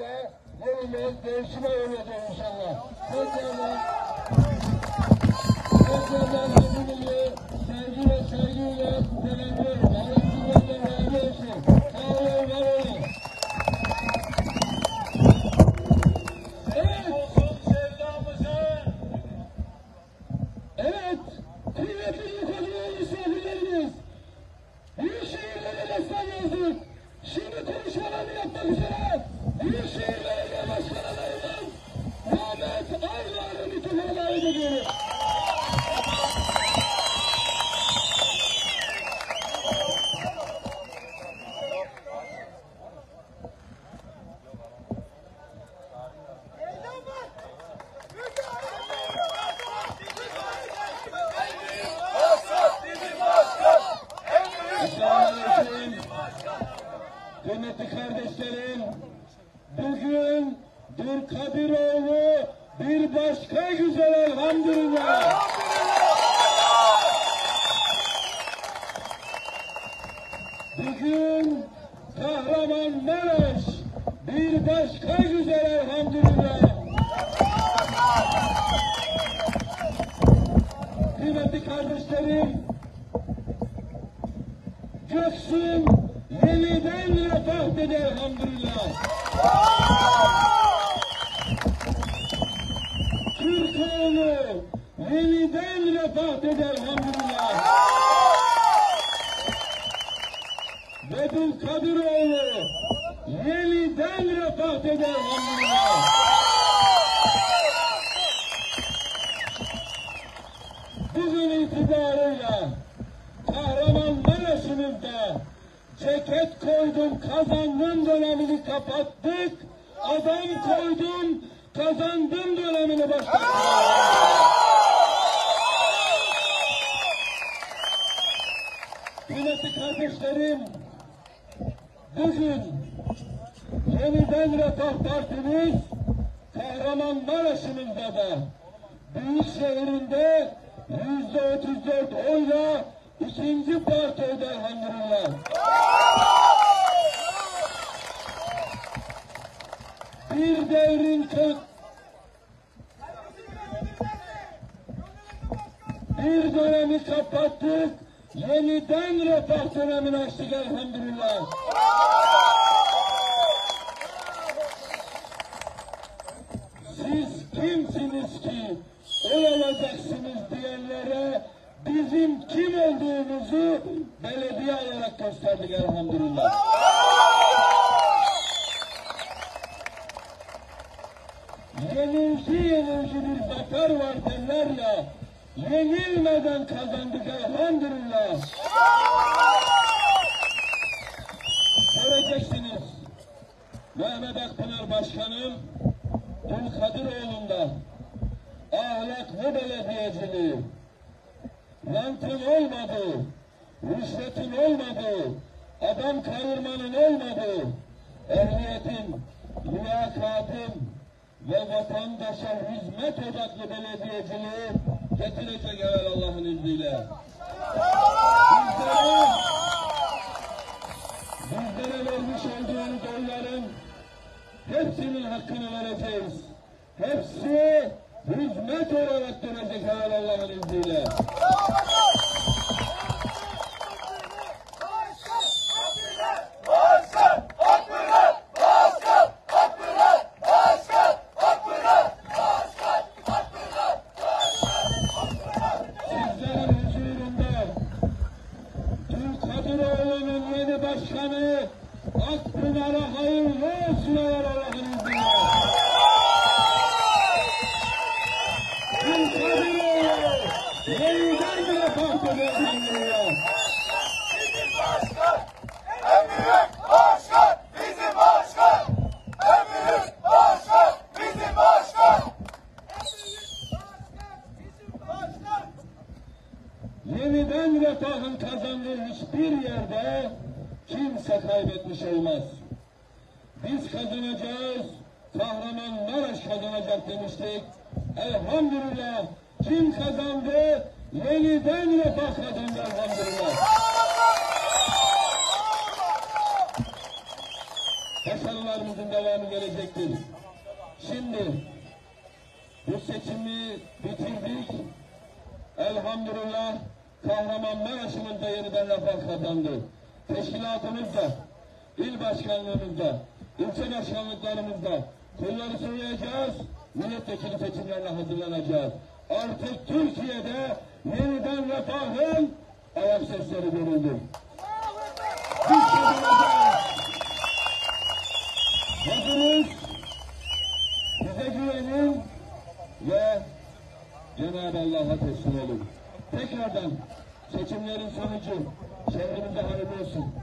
ile yeniden değişime uğrayacak inşallah. Tekrardan tekrardan hepinizi sevgi ve saygıyla selamlıyorum. Allah sizlerden razı olsun. Sağ olun, var olun. Evet. Evet, kıymetli yukarıya misafirlerimiz, Büyükşehirlere destan yazdık. Şimdi konuşmalarını yapmak üzere Büyükşehir Belediye Başkanı adayımız Mehmet Aylar'ı mikrofona davet ediyorum. Selamünaleyküm. Kıymetli kardeşlerim, bugün bir Kadiroğlu bir başka güzel elhamdülillah. Bugün Kahramanmaraş bir başka güzel elhamdülillah. Kıymetli kardeşlerim, Göksun yeniden refah dedi elhamdülillah. Türkoğlu yeniden refah dedi elhamdülillah. Bedül Kadiroğlu yeniden refah dedi elhamdülillah. Bugün itibarıyla Kahramanmaraş'ımızda ceket koydum kazandım dönemini kapattık. Adam koydum kazandım dönemini başlattık. Kıymetli kardeşlerim, bugün yeniden Refah Partimiz Kahramanmaraş'ımızda da büyük şehrinde yüzde otuz dört oyla ikinci parti oldu elhamdülillah. Bir devrin kök bir dönemi kapattık, yeniden refah dönemini açtık elhamdülillah. Siz kimsiniz ki oy alacaksınız diyenlere bizim kim olduğumuzu belediye olarak gösterdik elhamdülillah. Yenilgi yenilgi bir zafer var derler ya, yenilmeden kazandık elhamdülillah. Göreceksiniz. Mehmet Akpınar Başkanım, Dulkadiroğlu'nda ahlaklı belediyeciliği, rantın olmadığı, rüşvetin olmadığı, adam kayırmanın olmadığı, ehliyetin, liyakatin ve vatandaşa hizmet odaklı belediyeciliği getirecek evvel Allah'ın izniyle. Bizlere, bizlere vermiş olduğunuz oyların hepsinin hakkını vereceğiz. Hepsi hizmet olarak dönecek evvel Allah'ın izniyle. Yeni başkanı Akpınar'a hayırlı olsun Allah'ın izniyle. Dulkadiroğlu yeniden bir refah elhamdülillah. Bizim başkan, en büyük başkan, bizim başkan. En büyük başkan, bizim başkan. Yeniden refahın kazandığı hiçbir yerde kimse kaybetmiş olmaz. Biz kazanacağız, Kahramanmaraş kazanacak demiştik. Elhamdülillah kim kazandı? Yeniden refah kazandı elhamdülillah. Başarılarımız yolumuzun devamı gelecektir. Şimdi bu seçimi bitirdik. Elhamdülillah Kahramanmaraş'ımız da yeniden refah kazandı. Teşkilatımızda, il başkanlığımızda, ilçe başkanlıklarımızda kolları sıvayacağız, milletvekili seçimlerine hazırlanacağız. Artık Türkiye'de yeniden refahın ayak sesleri görüldü. Hazırız. Bize güvenin ve Cenab-ı Allah'a teslim olun. Tekrardan seçimlerin sonucu şehrimize hayırlı olsun.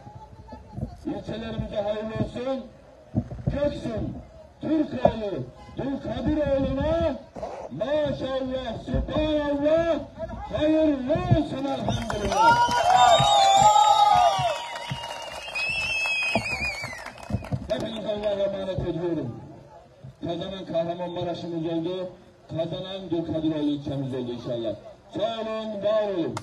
İlçelerimize hayırlı olsun. Göksun, Türkoğlu, Dulkadiroğlu'na maşallah, subhanallah, hayırlı olsun elhamdülillah. Hepinize Allah'a emanet ediyorum. Kazanan Kahramanmaraş'ımız oldu. Kazanan Dulkadiroğlu ilçemiz oldu inşallah. Sağ olun, var olun.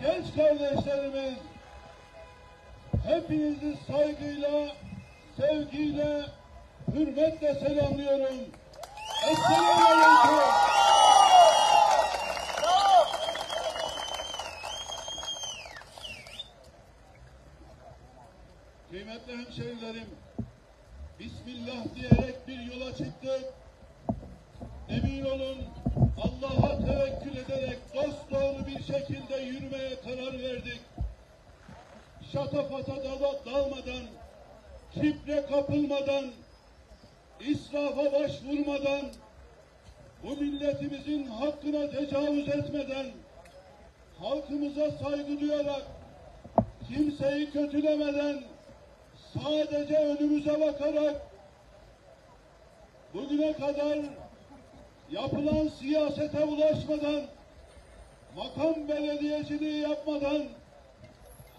Genç kardeşlerimiz, Hepinizi saygıyla, sevgiyle, hürmetle selamlıyorum. Esselamu Aleyküm. Kıymetli hemşehrilerim, Bismillah diyerek bir yola çıktık. Emin olun Allah'a tevekkül ederek dosdoğru bir şekilde yürümeye karar verdik. Şatafata dal- dalmadan, kibre kapılmadan, israfa başvurmadan, bu milletimizin hakkına tecavüz etmeden, halkımıza saygı duyarak, kimseyi kötülemeden, sadece önümüze bakarak, bugüne kadar yapılan siyasete ulaşmadan, makam belediyeciliği yapmadan,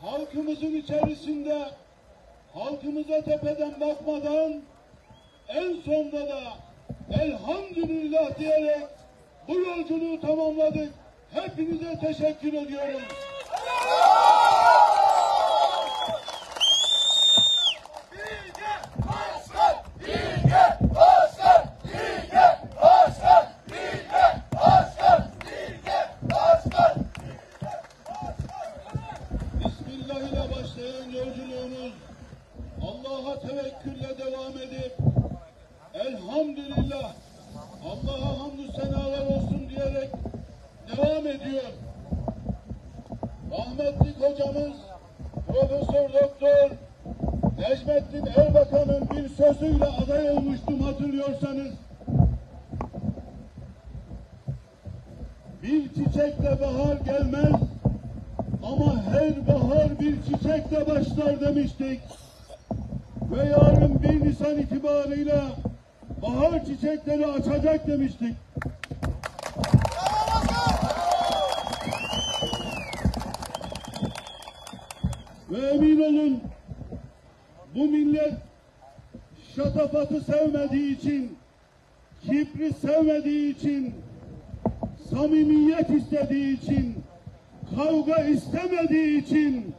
halkımızın içerisinde halkımıza tepeden bakmadan en sonda da elhamdülillah diyerek bu yolculuğu tamamladık. Hepinize teşekkür ediyorum. Başkan! Bilge Başkan! Bilge Başkan! Bilge Başkan! Bilge Başkan! Bismillah ile başlayan yolculuğumuz Allah'a tevekkülle devam edip elhamdülillah Allah'a hamdü senalar olsun diyerek devam ediyor. Rahmetli hocamız Profesör Doktor Necmettin Erbakan'ın bir sözüyle aday olmuştum hatırlıyorsanız. Bir çiçekle bahar gelmez ama her bahar bir çiçekle başlar demiştik. Ve yarın 1 Nisan itibarıyla bahar çiçekleri açacak demiştik. Ve emin olun bu millet şatafatı sevmediği için, kibri sevmediği için, samimiyet istediği için, kavga istemediği için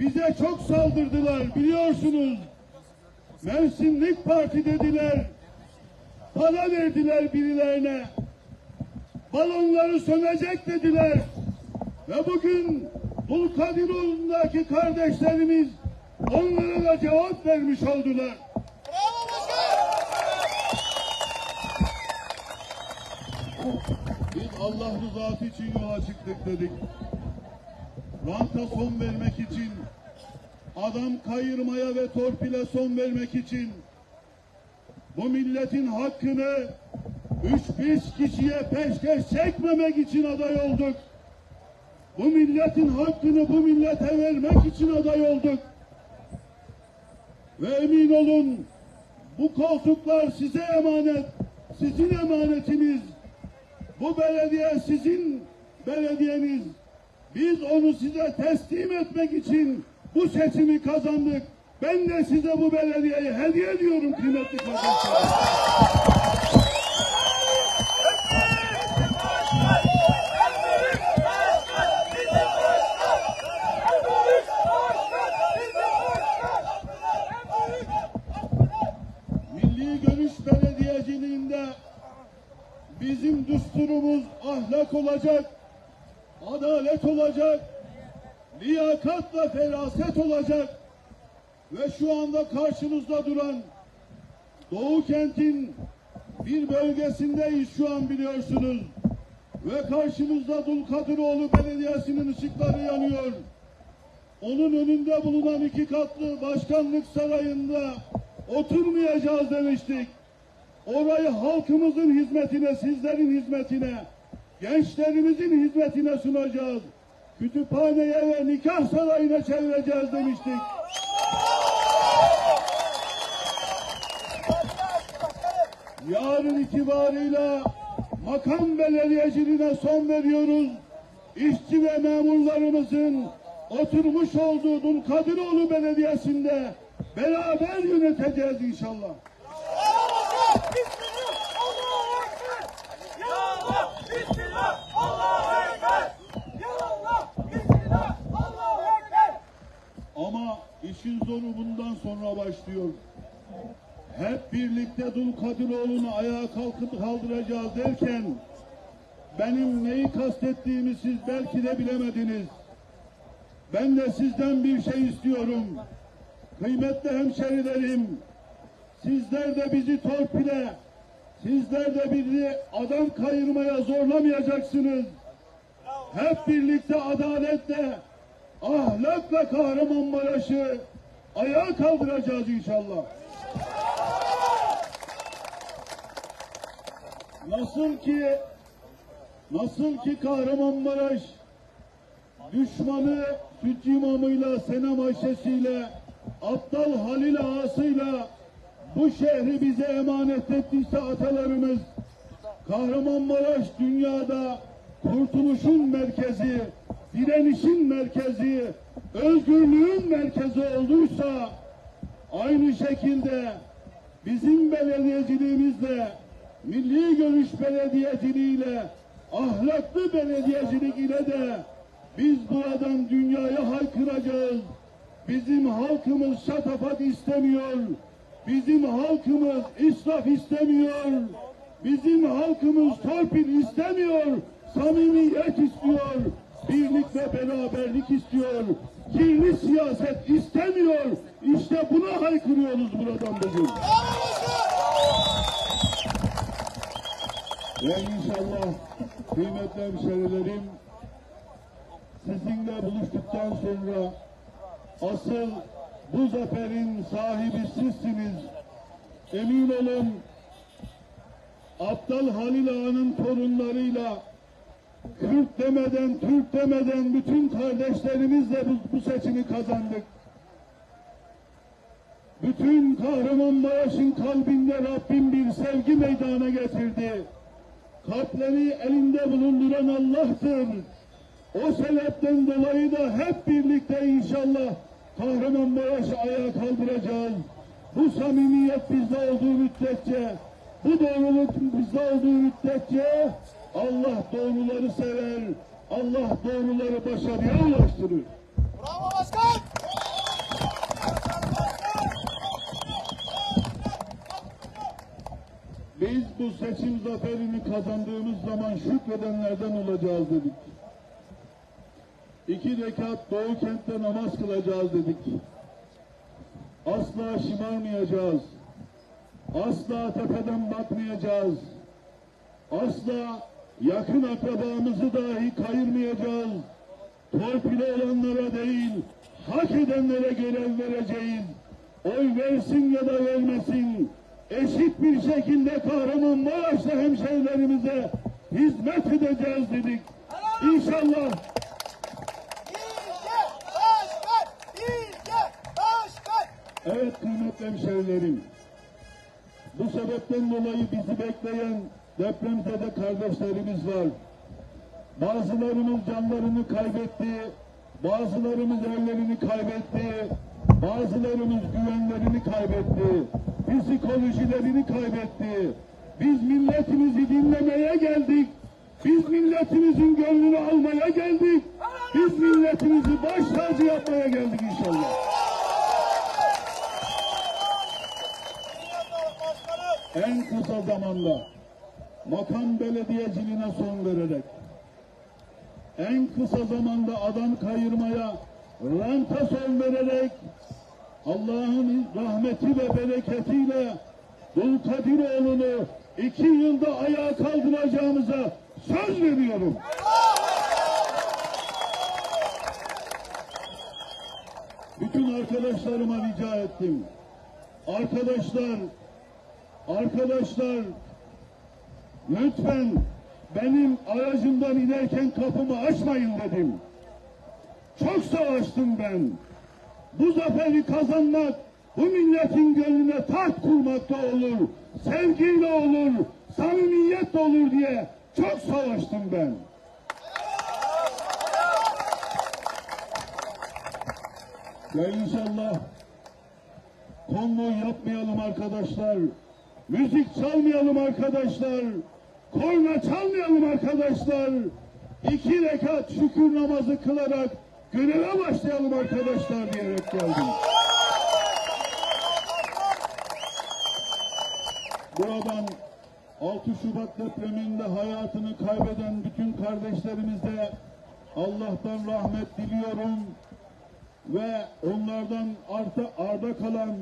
bize çok saldırdılar biliyorsunuz. Mevsimlik parti dediler. Para verdiler birilerine. Balonları sönecek dediler. Ve bugün Dulkadiroğlu'ndaki kardeşlerimiz onlara da cevap vermiş oldular. Biz Allah rızası için yola çıktık dedik. Ranta son vermek için, adam kayırmaya ve torpile son vermek için, bu milletin hakkını üç beş kişiye peşkeş çekmemek için aday olduk. Bu milletin hakkını bu millete vermek için aday olduk. Ve emin olun bu koltuklar size emanet, sizin emanetiniz. Bu belediye sizin belediyeniz. Biz onu size teslim etmek için bu seçimi kazandık. Ben de size bu belediyeyi hediye ediyorum kıymetli kardeşlerim. Milli Görüş Belediyeciliğinde bizim düsturumuz ahlak olacak, adalet olacak, liyakat ve feraset olacak ve şu anda karşınızda duran Doğu kentin bir bölgesindeyiz şu an biliyorsunuz. Ve karşımızda Dulkadiroğlu Belediyesi'nin ışıkları yanıyor. Onun önünde bulunan iki katlı başkanlık sarayında oturmayacağız demiştik. Orayı halkımızın hizmetine, sizlerin hizmetine, gençlerimizin hizmetine sunacağız. Kütüphaneye ve nikah sarayına çevireceğiz demiştik. Yarın itibarıyla makam belediyeciliğine son veriyoruz. İşçi ve memurlarımızın oturmuş olduğu Dulkadiroğlu Belediyesi'nde beraber yöneteceğiz inşallah. Birlikte Dulkadiroğlu'nu ayağa kalkıp kaldıracağız derken benim neyi kastettiğimi siz belki de bilemediniz. Ben de sizden bir şey istiyorum. Kıymetli hemşerilerim, sizler de bizi torpile, sizler de bizi adam kayırmaya zorlamayacaksınız. Hep birlikte adaletle, ahlakla Kahramanmaraş'ı ayağa kaldıracağız inşallah. Nasıl ki nasıl ki Kahramanmaraş düşmanı İmamı'yla, Senem Ayşe'siyle, Aptal Halil Ağası'yla bu şehri bize emanet ettiyse atalarımız Kahramanmaraş dünyada kurtuluşun merkezi, direnişin merkezi, özgürlüğün merkezi olduysa aynı şekilde bizim belediyeciliğimizle, milli görüş belediyeciliğiyle, ahlaklı belediyecilik ile de biz buradan dünyaya haykıracağız. Bizim halkımız şatafat istemiyor. Bizim halkımız israf istemiyor. Bizim halkımız torpil istemiyor. Samimiyet istiyor. Birlik ve beraberlik istiyor. Kirli siyaset istemiyor. İşte buna haykırıyoruz buradan bugün. Ve inşallah kıymetli hemşerilerim sizinle buluştuktan sonra asıl bu zaferin sahibi sizsiniz. Emin olun Aptal Halil Ağa'nın torunlarıyla Kürt demeden, Türk demeden bütün kardeşlerimizle bu, bu seçimi kazandık. Bütün Kahramanmaraş'ın kalbinde Rabbim bir sevgi meydana getirdi. Kalpleri elinde bulunduran Allah'tır. O sebepten dolayı da hep birlikte inşallah Kahramanmaraş'ı ayağa kaldıracağız. Bu samimiyet bizde olduğu müddetçe, bu doğruluk bizde olduğu müddetçe Allah doğruları sever, Allah doğruları başarıya ulaştırır. Bravo başkan. Biz bu seçim zaferini kazandığımız zaman şükredenlerden olacağız dedik. İki rekat Doğu kentte namaz kılacağız dedik. Asla şımarmayacağız. Asla tepeden bakmayacağız. Asla yakın akrabamızı dahi kayırmayacağız. Torpili olanlara değil, hak edenlere görev vereceğiz. Oy versin ya da vermesin. Eşit bir şekilde Kahramanmaraş'ta hemşehrilerimize hizmet edeceğiz dedik. İnşallah. Evet kıymetli hemşehrilerim. Bu sebepten dolayı bizi bekleyen depremzede kardeşlerimiz var. Bazılarımız canlarını kaybetti, bazılarımız evlerini kaybetti, bazılarımız güvenlerini kaybetti, psikolojilerini kaybetti. Biz milletimizi dinlemeye geldik. Biz milletimizin gönlünü almaya geldik. Biz milletimizi baş tacı yapmaya geldik inşallah. en kısa zamanda makam belediyeciliğine son vererek en kısa zamanda adam kayırmaya ranta son vererek Allah'ın rahmeti ve bereketiyle Dulkadiroğlu'nu iki yılda ayağa kaldıracağımıza söz veriyorum. Bütün arkadaşlarıma rica ettim. Arkadaşlar Arkadaşlar lütfen benim aracımdan inerken kapımı açmayın dedim. Çok savaştım ben. Bu zaferi kazanmak bu milletin gönlüne taht kurmakta olur. Sevgiyle olur, samimiyetle olur diye çok savaştım ben. Ve inşallah konvoy yapmayalım arkadaşlar. Müzik çalmayalım arkadaşlar. Korna çalmayalım arkadaşlar. İki rekat şükür namazı kılarak göreve başlayalım arkadaşlar diyerek geldim. Buradan 6 Şubat depreminde hayatını kaybeden bütün kardeşlerimize Allah'tan rahmet diliyorum ve onlardan arta, arda kalan,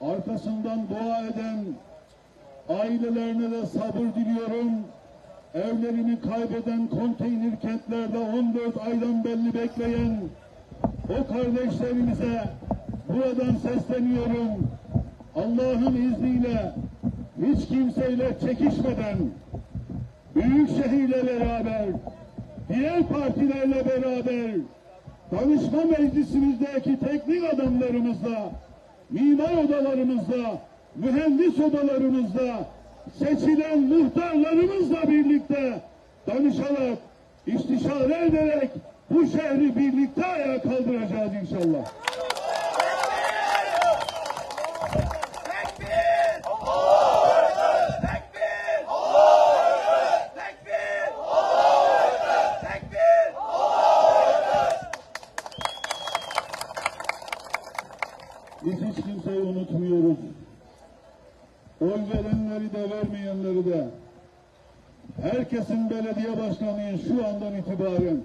arkasından dua eden ailelerine de sabır diliyorum. Evlerini kaybeden konteyner kentlerde 14 aydan belli bekleyen o kardeşlerimize buradan sesleniyorum. Allah'ın izniyle hiç kimseyle çekişmeden büyük şehirle beraber diğer partilerle beraber danışma meclisimizdeki teknik adamlarımızla mimar odalarımızla mühendis odalarımızla seçilen muhtarlarımızla birlikte danışarak istişare ederek bu şehri birlikte ayağa kaldıracağız inşallah. Herkesin belediye başkanıyım şu andan itibaren.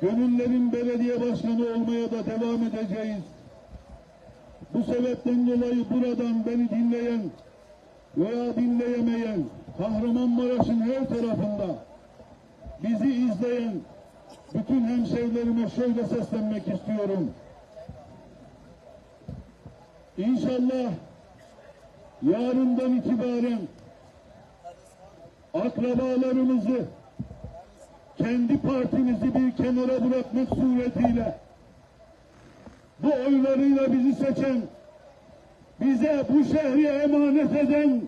Gönüllerin belediye başkanı olmaya da devam edeceğiz. Bu sebepten dolayı buradan beni dinleyen veya dinleyemeyen Kahramanmaraş'ın her tarafında bizi izleyen bütün hemşehrilerime şöyle seslenmek istiyorum. İnşallah yarından itibaren akrabalarımızı kendi partimizi bir kenara bırakmak suretiyle bu oylarıyla bizi seçen bize bu şehri emanet eden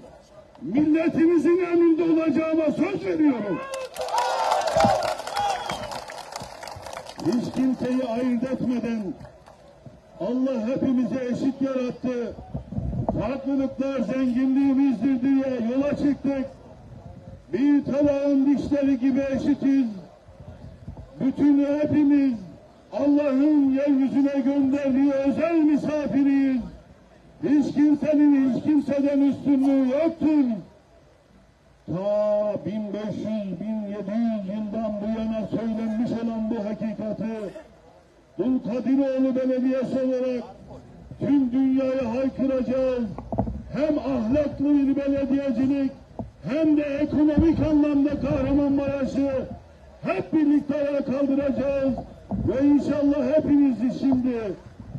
milletimizin önünde olacağıma söz veriyorum. hiç kimseyi ayırt etmeden Allah hepimizi eşit yarattı. Farklılıklar zenginliğimizdir diye yola çıktık. Bir tabağın dişleri gibi eşitiz. Bütün hepimiz Allah'ın yeryüzüne gönderdiği özel misafiriyiz. Hiç kimsenin hiç kimseden üstünlüğü yoktur. Ta 1500-1700 yıldan bu yana söylenmiş olan bu hakikati Dulkadiroğlu Belediyesi olarak tüm dünyaya haykıracağız. Hem ahlaklı bir belediyecilik hem de ekonomik anlamda Kahramanmaraş'ı hep birlikte ayağa kaldıracağız. Ve inşallah hepinizi şimdi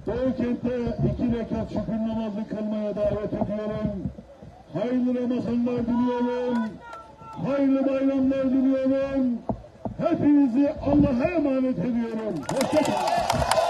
Doğu Kent'te iki rekat şükür namazı kılmaya davet ediyorum. Hayırlı Ramazanlar diliyorum. Hayırlı bayramlar diliyorum. Hepinizi Allah'a emanet ediyorum. Hoşçakalın.